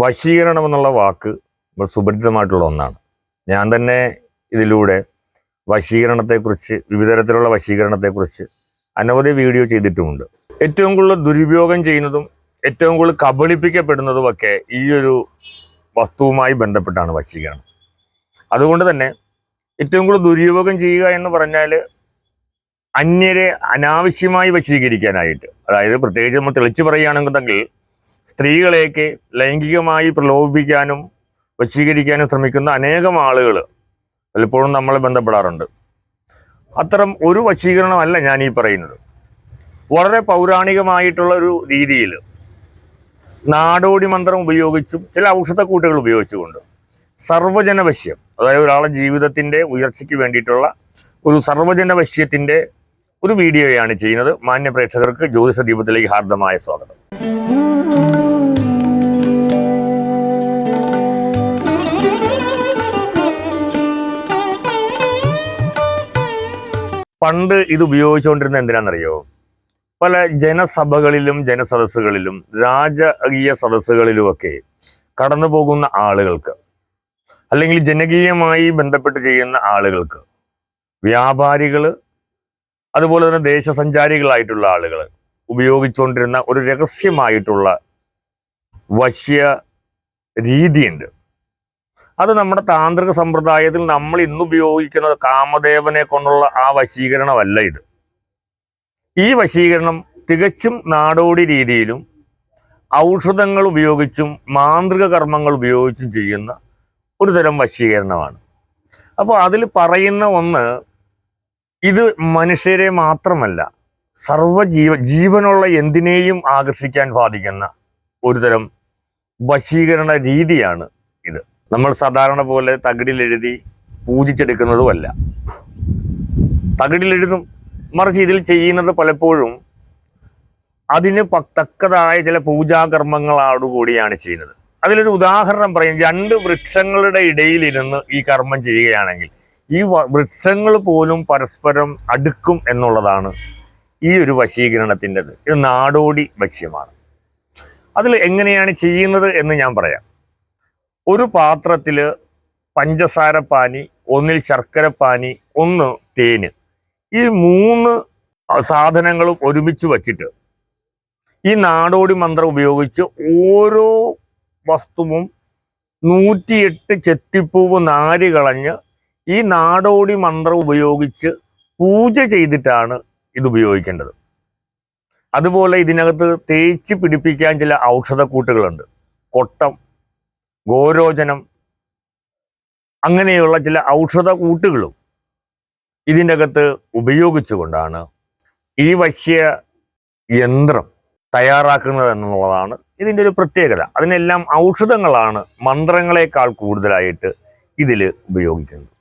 വശീകരണം എന്നുള്ള വാക്ക് സുപരിചിതമായിട്ടുള്ള ഒന്നാണ്. ഞാൻ തന്നെ ഇതിലൂടെ വശീകരണത്തെക്കുറിച്ച് വിവിധ തരത്തിലുള്ള വശീകരണത്തെക്കുറിച്ച് അനവധി വീഡിയോ ചെയ്തിട്ടുമുണ്ട്. ഏറ്റവും കൂടുതൽ ദുരുപയോഗം ചെയ്യുന്നതും ഏറ്റവും കൂടുതൽ കബളിപ്പിക്കപ്പെടുന്നതുമൊക്കെ ഈ ഒരു വസ്തുവുമായി ബന്ധപ്പെട്ടാണ് വശീകരണം. അതുകൊണ്ട് തന്നെ ഏറ്റവും കൂടുതൽ ദുരുപയോഗം ചെയ്യുക എന്ന് പറഞ്ഞാൽ അന്യരെ അനാവശ്യമായി വശീകരിക്കാനായിട്ട്. അതായത് പ്രത്യേകിച്ച് നമ്മൾ തെളിച്ചു പറയുകയാണെന്നുണ്ടെങ്കിൽ സ്ത്രീകളെയൊക്കെ ലൈംഗികമായി പ്രലോഭിപ്പിക്കാനും വശീകരിക്കാനും ശ്രമിക്കുന്ന അനേകം ആളുകൾ പലപ്പോഴും നമ്മളെ ബന്ധപ്പെടാറുണ്ട്. അത്തരം ഒരു വശീകരണമല്ല ഞാൻ ഈ പറയുന്നത്. വളരെ പൗരാണികമായിട്ടുള്ള ഒരു രീതിയിൽ നാടോടി മന്ത്രം ഉപയോഗിച്ചും ചില ഔഷധക്കൂട്ടുകൾ ഉപയോഗിച്ചുകൊണ്ട് സർവജനവശ്യം അതായത് ഒരാളെ ജീവിതത്തിന്റെ ഉയർച്ചയ്ക്ക് വേണ്ടിയിട്ടുള്ള ഒരു സർവജനവശ്യത്തിന്റെ ഒരു വീഡിയോയാണ് ചെയ്യുന്നത്. മാന്യ പ്രേക്ഷകർക്ക് ജ്യോതിഷ ദീപത്തിലേക്ക് ഹാർദമായ സ്വാഗതം. പണ്ട് ഇത് ഉപയോഗിച്ചുകൊണ്ടിരുന്ന എന്തിനാണെന്നറിയോ? പല ജനസഭകളിലും ജനസദസ്സുകളിലും രാജകീയ സദസ്സുകളിലുമൊക്കെ കടന്നു പോകുന്ന ആളുകൾക്ക് അല്ലെങ്കിൽ ജനകീയമായി ബന്ധപ്പെട്ട് ചെയ്യുന്ന ആളുകൾക്ക് വ്യാപാരികൾ അതുപോലെ തന്നെ ദേശസഞ്ചാരികളായിട്ടുള്ള ആളുകൾ ഉപയോഗിച്ചുകൊണ്ടിരുന്ന ഒരു രഹസ്യമായിട്ടുള്ള വശ്യ രീതിയുണ്ട്. അത് നമ്മുടെ താന്ത്രിക സമ്പ്രദായത്തിൽ നമ്മൾ ഇന്ന് ഉപയോഗിക്കുന്ന കാമദേവനെ കൊണ്ടുള്ള ആ വശീകരണമല്ല ഇത്. ഈ വശീകരണം തികച്ചും നാടോടി രീതിയിലും ഔഷധങ്ങൾ ഉപയോഗിച്ചും മാന്ത്രിക കർമ്മങ്ങൾ ഉപയോഗിച്ചും ചെയ്യുന്ന ഒരു തരം വശീകരണമാണ്. അപ്പോൾ അതിൽ പറയുന്ന ഒന്ന് ഇത് മനുഷ്യരെ മാത്രമല്ല സർവജീവ ജീവനുള്ള എന്തിനേയും ആകർഷിക്കാൻ സാധിക്കുന്ന ഒരുതരം വശീകരണ രീതിയാണ് ഇത്. നമ്മൾ സാധാരണ പോലെ തകിടിലെഴുതി പൂജിച്ചെടുക്കുന്നതുമല്ല. തകിടിലെഴുതും മറിച്ച് ഇതിൽ ചെയ്യുന്നത് പലപ്പോഴും അതിന് തക്കതായ ചില പൂജാകർമ്മങ്ങളോടുകൂടിയാണ് ചെയ്യുന്നത്. അതിലൊരു ഉദാഹരണം പറയും. രണ്ട് വൃക്ഷങ്ങളുടെ ഇടയിലിരുന്ന് ഈ കർമ്മം ചെയ്യുകയാണെങ്കിൽ ഈ വൃക്ഷങ്ങൾ പോലും പരസ്പരം അടുക്കും എന്നുള്ളതാണ് ഈ ഒരു വശീകരണത്തിന്റെത്. ഇത് നാടോടി വശ്യമാണ് അതിൽ എങ്ങനെയാണ് ചെയ്യുന്നത് എന്ന് ഞാൻ പറയാം. ഒരു പാത്രത്തിൽ പഞ്ചസാരപ്പാനി ഒന്നിൽ ശർക്കരപ്പാനി ഒന്ന് തേന് ഈ മൂന്ന് സാധനങ്ങളും ഒരുമിച്ച് വച്ചിട്ട് ഈ നാടോടി മന്ത്രം ഉപയോഗിച്ച് ഓരോ വസ്തുവും നൂറ്റിയെട്ട് ചെത്തിപ്പൂവ് നാരി കളഞ്ഞ് ഈ നാടോടി മന്ത്രം ഉപയോഗിച്ച് പൂജ ചെയ്തിട്ടാണ് ഇത് ഉപയോഗിക്കേണ്ടത് അതുപോലെ ഇതിനകത്ത് തേച്ച് പിടിപ്പിക്കാൻ ചില ഔഷധക്കൂട്ടുകളുണ്ട്. കൊട്ടം ഗോരോചനം അങ്ങനെയുള്ള ചില ഔഷധ കൂട്ടുകളും ഇതിന്റെ അകത്ത് ഉപയോഗിച്ചുകൊണ്ടാണ് ഈ വശ്യ യന്ത്രം തയ്യാറാക്കുന്നത് എന്നുള്ളതാണ് ഇതിന്റെ ഒരു പ്രത്യേകത. അതിനെല്ലാം ഔഷധങ്ങളാണ് മന്ത്രങ്ങളെക്കാൾ കൂടുതലായിട്ട് ഇതിൽ ഉപയോഗിക്കുന്നത്.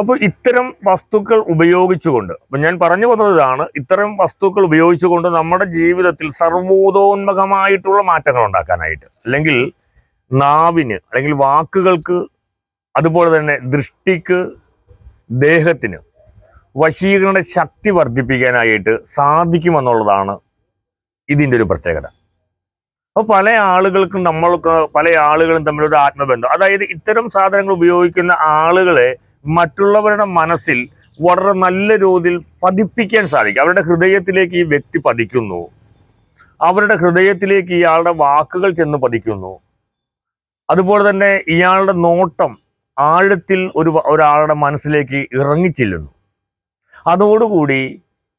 അപ്പോൾ ഇത്തരം വസ്തുക്കൾ ഉപയോഗിച്ചുകൊണ്ട് അപ്പം ഞാൻ പറഞ്ഞു വന്നതാണ് ഇത്തരം വസ്തുക്കൾ ഉപയോഗിച്ചുകൊണ്ട് നമ്മുടെ ജീവിതത്തിൽ സർവോദോന്മുഖമായിട്ടുള്ള മാറ്റങ്ങൾ ഉണ്ടാക്കാനായിട്ട്. അല്ലെങ്കിൽ നാവിന് അല്ലെങ്കിൽ വാക്കുകൾക്ക് അതുപോലെ തന്നെ ദൃഷ്ടിക്ക് ദേഹത്തിന് വശീകരണ ശക്തി വർദ്ധിപ്പിക്കാനായിട്ട് സാധിക്കുമെന്നുള്ളതാണ് ഇതിന്റെ ഒരു പ്രത്യേകത. അപ്പോൾ പല ആളുകൾക്കും നമ്മൾക്ക് പല ആളുകളും തമ്മിലൊരു ആത്മബന്ധം. അതായത് ഇത്തരം സാധനങ്ങൾ ഉപയോഗിക്കുന്ന ആളുകളെ മറ്റുള്ളവരുടെ മനസ്സിൽ വളരെ നല്ല രീതിയിൽ പതിപ്പിക്കാൻ സാധിക്കും. അവരുടെ ഹൃദയത്തിലേക്ക് ഈ വ്യക്തി പതിക്കുന്നു. അവരുടെ ഹൃദയത്തിലേക്ക് ഇയാളുടെ വാക്കുകൾ ചെന്ന് പതിക്കുന്നു. അതുപോലെ തന്നെ ഇയാളുടെ നോട്ടം ആഴത്തിൽ ഒരു ഒരാളുടെ മനസ്സിലേക്ക് ഇറങ്ങിച്ചെല്ലുന്നു അതോടുകൂടി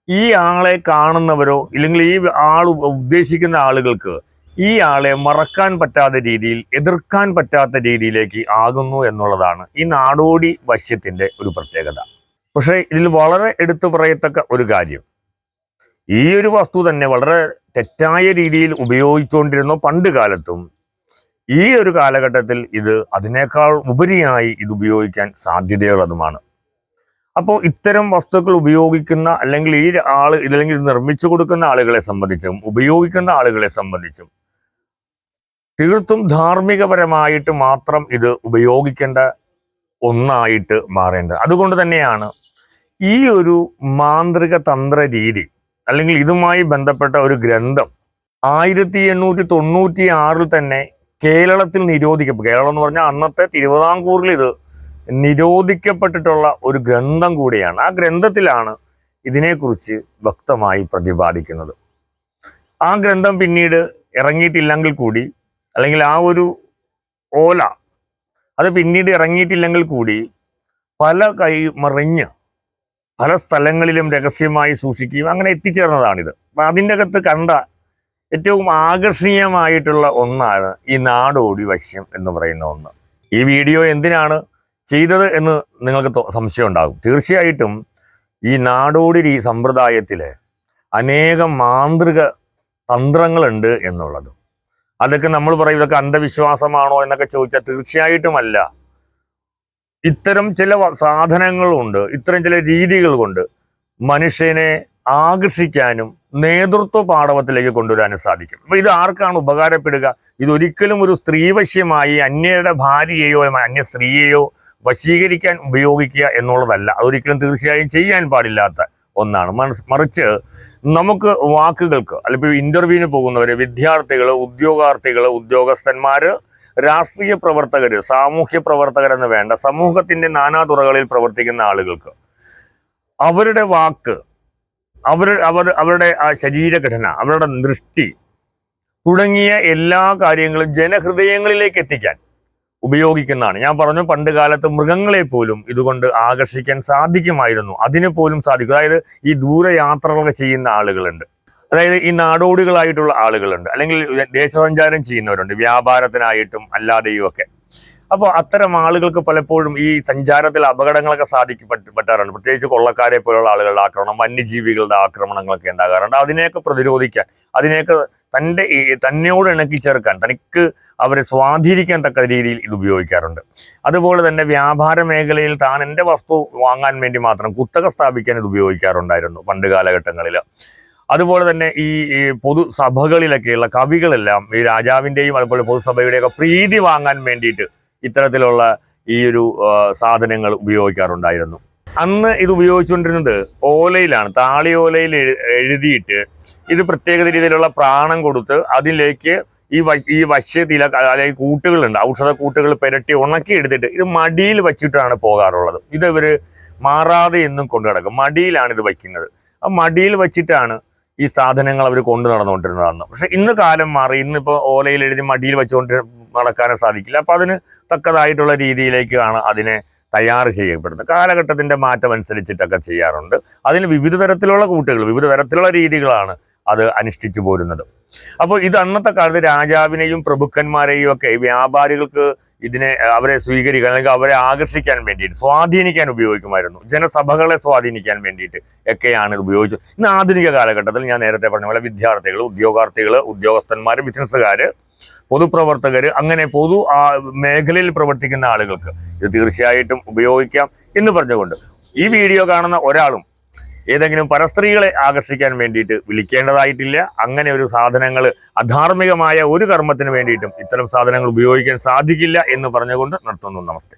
ഈ ആളെ കാണുന്നവരോ ഇല്ലെങ്കിൽ ഈ ആൾ ഉദ്ദേശിക്കുന്ന ആളുകൾക്ക് ഈ ആളെ മറക്കാൻ പറ്റാത്ത രീതിയിൽ എതിർക്കാൻ പറ്റാത്ത രീതിയിലേക്ക് ആകുന്നു എന്നുള്ളതാണ് ഈ നാടോടി വശ്യത്തിന്റെ ഒരു പ്രത്യേകത. പക്ഷേ ഇതിൽ വളരെ എടുത്തു പറയത്തക്ക ഒരു കാര്യം. ഈ ഒരു വസ്തു തന്നെ വളരെ തെറ്റായ രീതിയിൽ ഉപയോഗിച്ചുകൊണ്ടിരുന്ന പണ്ട് കാലത്തും. ഈ ഒരു കാലഘട്ടത്തിൽ ഇത് അതിനേക്കാൾ ഉപരിയായി ഇത് ഉപയോഗിക്കാൻ സാധ്യതയുള്ളതുമാണ്. അപ്പോൾ ഇത്തരം വസ്തുക്കൾ ഉപയോഗിക്കുന്ന അല്ലെങ്കിൽ ഈ ആൾ ഇതല്ലെങ്കിൽ നിർമ്മിച്ചു കൊടുക്കുന്ന ആളുകളെ സംബന്ധിച്ചും ഉപയോഗിക്കുന്ന ആളുകളെ സംബന്ധിച്ചും തീർത്തും ധാർമ്മികപരമായിട്ട് മാത്രം ഇത് ഉപയോഗിക്കേണ്ട ഒന്നായിട്ട് മാറേണ്ടത്. അതുകൊണ്ട് തന്നെയാണ് ഈ ഒരു മാന്ത്രിക തന്ത്ര രീതി അല്ലെങ്കിൽ ഇതുമായി ബന്ധപ്പെട്ട ഒരു ഗ്രന്ഥം ആയിരത്തി എണ്ണൂറ്റി തൊണ്ണൂറ്റി ആറിൽ തന്നെ കേരളത്തിൽ നിരോധിക്കപ്പെട്ടു കേരളം എന്ന് പറഞ്ഞാൽ അന്നത്തെ തിരുവിതാംകൂറിൽ ഇത് നിരോധിക്കപ്പെട്ടിട്ടുള്ള ഒരു ഗ്രന്ഥം കൂടിയാണ്. ആ ഗ്രന്ഥത്തിലാണ് ഇതിനെക്കുറിച്ച് വ്യക്തമായി പ്രതിപാദിക്കുന്നത്. ആ ഗ്രന്ഥം പിന്നീട് ഇറങ്ങിയിട്ടില്ലെങ്കിൽ കൂടി അല്ലെങ്കിൽ ആ ഒരു ഓല അത് പിന്നീട് ഇറങ്ങിയിട്ടില്ലെങ്കിൽ കൂടി പല കൈ മറിഞ്ഞ് പല സ്ഥലങ്ങളിലും രഹസ്യമായി സൂക്ഷിക്കുകയും അങ്ങനെ എത്തിച്ചേർന്നതാണിത്. അപ്പം അതിന്റെ അകത്ത് കണ്ട ഏറ്റവും ആകർഷണീയമായിട്ടുള്ള ഒന്നാണ് ഈ നാടോടി വശ്യം എന്ന് പറയുന്ന ഒന്ന്. ഈ വീഡിയോ എന്തിനാണ് ചെയ്തത് എന്ന് നിങ്ങൾക്ക് സംശയം ഉണ്ടാകും. തീർച്ചയായിട്ടും ഈ നാടോടി രീ സമ്പ്രദായത്തിൽ അനേകം മാന്ത്രിക തന്ത്രങ്ങളുണ്ട് എന്നുള്ളത്. അതൊക്കെ നമ്മൾ പറയും ഇതൊക്കെ അന്ധവിശ്വാസമാണോ എന്നൊക്കെ ചോദിച്ചാൽ തീർച്ചയായിട്ടുമല്ല. ഇത്തരം ചില സാധനങ്ങളുണ്ട് ഇത്തരം ചില രീതികൾ കൊണ്ട് മനുഷ്യനെ ആകർഷിക്കാനും നേതൃത്വ പാടവത്തിലേക്ക് കൊണ്ടുവരാനും സാധിക്കും. അപ്പൊ ഇത് ആർക്കാണ് ഉപകാരപ്പെടുക? ഇതൊരിക്കലും ഒരു സ്ത്രീവശ്യമായി അന്യരുടെ ഭാര്യയെയോ അന്യ സ്ത്രീയെയോ വശീകരിക്കാൻ ഉപയോഗിക്കുക എന്നുള്ളതല്ല. അതൊരിക്കലും തീർച്ചയായും ചെയ്യാൻ പാടില്ലാത്ത ഒന്നാണ്. മറിച്ച് നമുക്ക് വാക്കുകൾക്ക് അല്ലെങ്കിൽ ഇന്റർവ്യൂവിന് പോകുന്നവർ വിദ്യാർത്ഥികൾ ഉദ്യോഗാർത്ഥികൾ ഉദ്യോഗസ്ഥന്മാർ രാഷ്ട്രീയ പ്രവർത്തകർ സാമൂഹ്യ പ്രവർത്തകരെന്ന് വേണ്ട സമൂഹത്തിന്റെ നാനാതുറകളിൽ പ്രവർത്തിക്കുന്ന ആളുകൾക്ക് അവരുടെ വാക്ക് അവർ അവർ അവരുടെ ആ ശരീരഘടന അവരുടെ ദൃഷ്ടി തുടങ്ങിയ എല്ലാ കാര്യങ്ങളും ജനഹൃദയങ്ങളിലേക്ക് എത്തിക്കാൻ ഉപയോഗിക്കുന്നതാണ്. ഞാൻ പറഞ്ഞു പണ്ട് കാലത്ത് മൃഗങ്ങളെ പോലും ഇതുകൊണ്ട് ആകർഷിക്കാൻ സാധിക്കുമായിരുന്നു. അതിന് പോലും സാധിക്കും. അതായത് ഈ ദൂരയാത്രകളൊക്കെ ചെയ്യുന്ന ആളുകളുണ്ട്. അതായത് ഈ നാടോടികളായിട്ടുള്ള ആളുകളുണ്ട്. അല്ലെങ്കിൽ ദേശസഞ്ചാരം ചെയ്യുന്നവരുണ്ട്. വ്യാപാരത്തിനായിട്ടും അല്ലാതെയും ഒക്കെ. അപ്പോൾ അത്തരം ആളുകൾക്ക് പലപ്പോഴും ഈ സഞ്ചാരത്തിൽ അപകടങ്ങളൊക്കെ സാധിക്കപ്പെട്ടാറുണ്ട് പ്രത്യേകിച്ച് കൊള്ളക്കാരെ പോലുള്ള ആളുകളുടെ ആക്രമണം വന്യജീവികളുടെ ആക്രമണങ്ങളൊക്കെ ഉണ്ടാകാറുണ്ട്. അതിനെയൊക്കെ പ്രതിരോധിക്കാൻ അതിനെയൊക്കെ തന്റെ തന്നെയോട് ഇണക്കി ചേർക്കാൻ തനിക്ക് അവരെ സ്വാധീനിക്കാൻ തക്ക രീതിയിൽ ഇത് ഉപയോഗിക്കാറുണ്ട്. അതുപോലെ തന്നെ വ്യാപാര മേഖലയിൽ താൻ എന്റെ വസ്തു വാങ്ങാൻ വേണ്ടി മാത്രം കുത്തക സ്ഥാപിക്കാൻ ഇത് ഉപയോഗിക്കാറുണ്ടായിരുന്നു പണ്ട് കാലഘട്ടങ്ങളിൽ. അതുപോലെ തന്നെ ഈ പൊതുസഭകളിലൊക്കെയുള്ള കവികളെല്ലാം ഈ രാജാവിന്റെയും അതുപോലെ പൊതുസഭയുടെയൊക്കെ പ്രീതി വാങ്ങാൻ വേണ്ടിയിട്ട് ഇത്തരത്തിലുള്ള ഈ ഒരു സാധനങ്ങൾ ഉപയോഗിക്കാറുണ്ടായിരുന്നു. അന്ന് ഇത് ഉപയോഗിച്ചുകൊണ്ടിരുന്നത് ഓലയിലാണ്. താളി ഓലയിൽ എഴുതിയിട്ട് ഇത് പ്രത്യേക രീതിയിലുള്ള പ്രാണം കൊടുത്ത് അതിലേക്ക് ഈ ഈ വശ്യത്തിലെ അല്ലെങ്കിൽ കൂട്ടുകളുണ്ട്. ഔഷധ കൂട്ടുകൾ പുരട്ടി ഉണക്കി എടുത്തിട്ട് ഇത് മടിയിൽ വച്ചിട്ടാണ് പോകാറുള്ളത്. ഇത് ഇവർ മാറാതെ എന്നും കൊണ്ടു നടക്കും. മടിയിലാണ് ഇത് വയ്ക്കുന്നത്. ആ മടിയിൽ വച്ചിട്ടാണ് ഈ സാധനങ്ങൾ അവർ കൊണ്ടു നടന്നുകൊണ്ടിരുന്നതാണ് പക്ഷെ ഇന്ന് കാലം മാറി ഇന്നിപ്പോൾ ഓലയിൽ എഴുതി മടിയിൽ വെച്ചുകൊണ്ട് നടക്കാനും സാധിക്കില്ല. അപ്പോൾ അതിന് തക്കതായിട്ടുള്ള രീതിയിലേക്കാണ് അതിനെ തയ്യാർ ചെയ്യപ്പെടുന്നത് കാലഘട്ടത്തിന്റെ മാറ്റം അനുസരിച്ചിട്ടൊക്കെ ചെയ്യാറുണ്ട്. അതിന് വിവിധ തരത്തിലുള്ള കൂട്ടുകൾ വിവിധ തരത്തിലുള്ള രീതികളാണ് അത് അനുഷ്ഠിച്ചു പോരുന്നത്. അപ്പോൾ ഇത് അന്നത്തെ കാലത്ത് രാജാവിനെയും പ്രഭുക്കന്മാരെയും ഒക്കെ വ്യാപാരികൾക്ക് ഇതിനെ അവരെ സ്വീകരിക്കാൻ അല്ലെങ്കിൽ അവരെ ആകർഷിക്കാൻ വേണ്ടിയിട്ട് സ്വാധീനിക്കാൻ ഉപയോഗിക്കുമായിരുന്നു. ജനസഭകളെ സ്വാധീനിക്കാൻ വേണ്ടിയിട്ട് ഒക്കെയാണ് ഇത് ഉപയോഗിച്ചത്. ഇന്ന് ആധുനിക കാലഘട്ടത്തിൽ ഞാൻ നേരത്തെ പറഞ്ഞ പോലെ വിദ്യാർത്ഥികൾ ഉദ്യോഗാർത്ഥികൾ ഉദ്യോഗസ്ഥന്മാർ ബിസിനസ്സുകാർ പൊതുപ്രവർത്തകർ അങ്ങനെ പൊതു ആ, മേഖലയിൽ പ്രവർത്തിക്കുന്ന ആളുകൾക്ക് ഇത് തീർച്ചയായിട്ടും ഉപയോഗിക്കാം എന്ന് പറഞ്ഞുകൊണ്ട് ഈ വീഡിയോ കാണുന്ന ഒരാളും ഏതെങ്കിലും പരസ്ത്രീകളെ ആകർഷിക്കാൻ വേണ്ടിയിട്ട് വിളിക്കേണ്ടതായിട്ടില്ല. അങ്ങനെ ഒരു സാധനങ്ങൾ അധാർമികമായ ഒരു കർമ്മത്തിന് വേണ്ടിയിട്ടും ഇത്തരം സാധനങ്ങൾ ഉപയോഗിക്കാൻ സാധിക്കില്ല എന്ന് പറഞ്ഞുകൊണ്ട് നിർത്തുന്നു. നമസ്തേ.